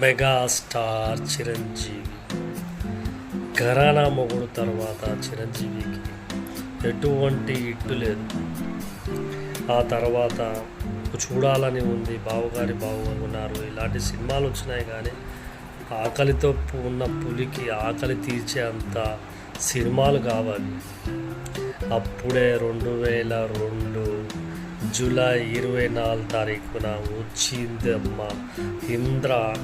Megastar Chiranjeevi. ఘరానా మొగుడు తర్వాత చిరంజీవికి ఎటువంటి ఇట్టు లేదు. ఆ తర్వాత చూడాలని ఉంది బావగారి బావగారు ఇలాంటి సినిమాలు వచ్చినాయి కానీ ఆకలితో ఉన్న పులికి ఆకలి తీర్చే అంత సినిమాలు కావాలి. అప్పుడే రెండు వేల రెండు జూలై ఇరవై నాలుగు తారీఖున వచ్చిందమ్మ. ఇంద్ర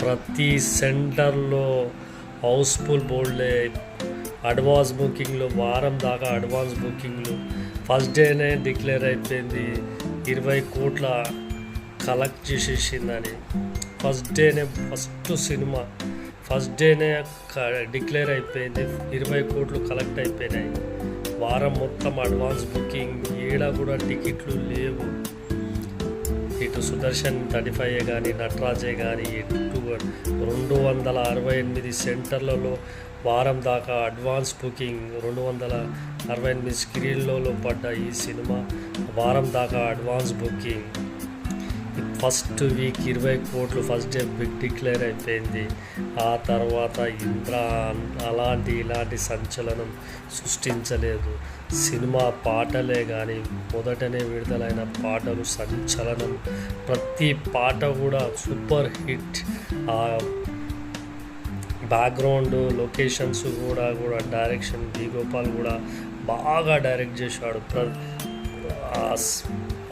ప్రతి సెంటర్లో హౌస్ఫుల్ బోర్డులే. అడ్వాన్స్ బుకింగ్లు వారం దాకా అడ్వాన్స్ బుకింగ్లు. ఫస్ట్ డేనే డిక్లేర్ అయిపోయింది. ఇరవై కోట్ల కలెక్ట్ చేసేసిందని. ఫస్ట్ డేనే ఫస్ట్ సినిమా. ఫస్ట్ డేనే డిక్లేర్ అయిపోయింది. ఇరవై కోట్లు కలెక్ట్ అయిపోయినాయి. వారం మొత్తం అడ్వాన్స్ బుకింగ్ ఏడా కూడా టికెట్లు లేవు. ఇటు సుదర్శన్ థర్టీ ఫైవ్ కానీ నటరాజే కానీ ఎటు రెండు వందల అరవై ఎనిమిది సెంటర్లలో వారం దాకా అడ్వాన్స్ బుకింగ్ రెండు వందల అరవై ఎనిమిది స్క్రీన్లలో పడ్డ ఈ సినిమా వారం దాకా అడ్వాన్స్ బుకింగ్. ఫస్ట్ వీక్ ఇరవై కోట్లు ఫస్ట్ డే బిగ్ డిక్లేర్ అయిపోయింది. ఆ తర్వాత ఇంద్ర అలాంటి ఇలాంటి సంచలనం సృష్టించలేదు. సినిమా పాటలే కానీ మొదటనే విడుదలైన పాటలు సంచలనం. ప్రతి పాట కూడా సూపర్ హిట్. ఆ బ్యాక్గ్రౌండ్ లొకేషన్స్ కూడా కూడా డైరెక్షన్ బి గోపాల్ కూడా బాగా డైరెక్ట్ చేశాడు. ప్ర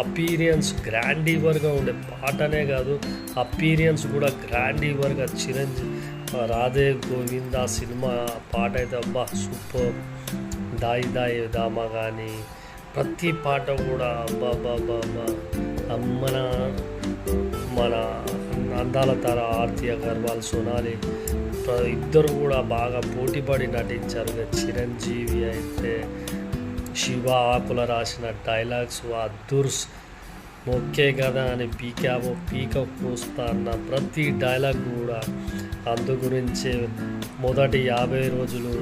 అపీరియన్స్ గ్రాండీవర్గా ఉండే పాటనే కాదు అపీరియన్స్ కూడా గ్రాండీవర్గా చిరంజీవి రాధే గోవింద సినిమా పాట అయితే అబ్బా సూపర్. దాయి దాయి దామా కానీ ప్రతి పాట కూడా అబ్బా బాబా మన మన అందాల తార ఆర్తి అగర్వాల్ సోనాలి. ఇద్దరు కూడా బాగా పోటీపడి నటించారు చిరంజీవి అయితే. శివ ఆకుల రాసిన డైలాగ్స్ అద్దుర్స్ మొక్కే కదా అని పీకావో పీక కోస్తా అన్న ప్రతి డైలాగ్ కూడా అందు గురించే మొదటి యాభై రోజులు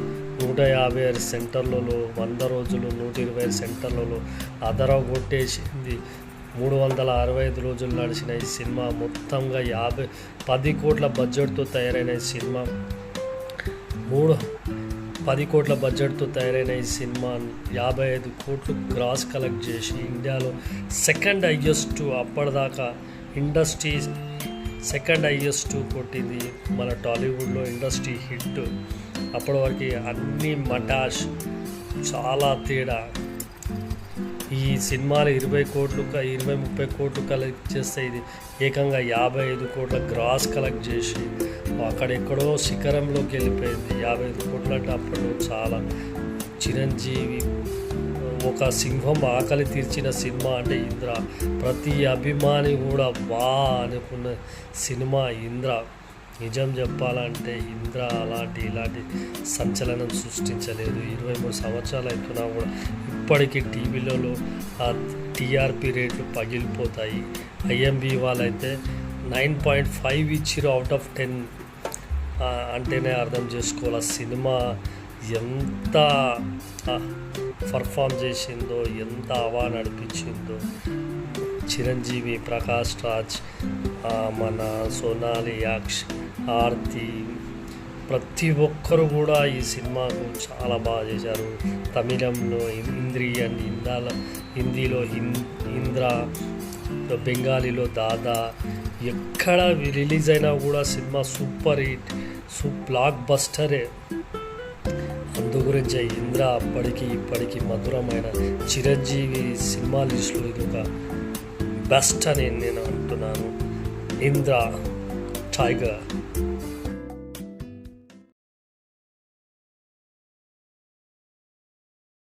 నూట యాభై ఆరు సెంటర్లలో వంద రోజులు నూట ఇరవై ఐదు సెంటర్లలో అదర కొట్టేసింది మూడు వందల అరవై ఐదు రోజులు నడిచిన ఈ సినిమా మొత్తంగా యాభై పది కోట్ల బడ్జెట్తో తయారైన ఈ సినిమా. మూడు పది కోట్ల బడ్జెట్తో తయారైన ఈ సినిమా యాభై ఐదు కోట్లు గ్రాస్ కలెక్ట్ చేసి ఇండియాలో సెకండ్ హైయెస్ట్ అప్పటిదాకా ఇండస్ట్రీ సెకండ్ హైయెస్ట్ కొట్టింది మన టాలీవుడ్లో ఇండస్ట్రీ హిట్ అప్పటి వరకు అన్ని మటాష్ చాలా తేడా. ఈ సినిమాలు ఇరవై కోట్లు ఇరవై ముప్పై కోట్లు కలెక్ట్ చేస్తే ఇది ఏకంగా యాభై ఐదు కోట్ల గ్రాస్ కలెక్ట్ చేసి అక్కడెక్కడో శిఖరంలోకి వెళ్ళిపోయింది. యాభై ఐదు అప్పుడు చాలా చిరంజీవి ఒక సింహం ఆకలి తీర్చిన సినిమా అంటే ఇంద్ర. ప్రతి అభిమాని కూడా వా అనుకున్న సినిమా ఇంద్ర. నిజం చెప్పాలంటే ఇంద్ర అలాంటి ఇలాంటి సంచలనం సృష్టించలేదు. ఇరవై మూడు సంవత్సరాలు అవుతున్నా కూడా ఇప్పటికీ టీవీలలో ఆ టీఆర్పీ రేట్లు పగిలిపోతాయి. ఐఎంబి వాళ్ళైతే నైన్ పాయింట్ ఫైవ్ ఇచ్చిరు అవుట్ ఆఫ్ టెన్ అంటేనే అర్థం చేసుకోవాలి? సినిమా ఎంత పర్ఫామ్ చేసిందో ఎంత అవా నడిపించిందో. చిరంజీవి ప్రకాష్ రాజ్ మన సోనాలి యాక్ష్ ఆర్తి ప్రతి ఒక్కరు కూడా ఈ సినిమాకు చాలా బాగా చేశారు. తమిళంలో ఇంద్రియన్ ఇందాల హిందీలో హిం ఇంద్ర బెంగాలీలో దాదా ఎక్కడ రిలీజ్ అయినా కూడా సినిమా సూపర్ హిట్ సూ బ్లాక్ బస్టరే. అందు గురించి ఇంద్ర అప్పటికి ఇప్పటికి మధురమైన చిరంజీవి సినిమా లిస్టులో ఇది ఒక బెస్ట్ అని నేను అంటున్నాను. ఇంద్ర టైగర్.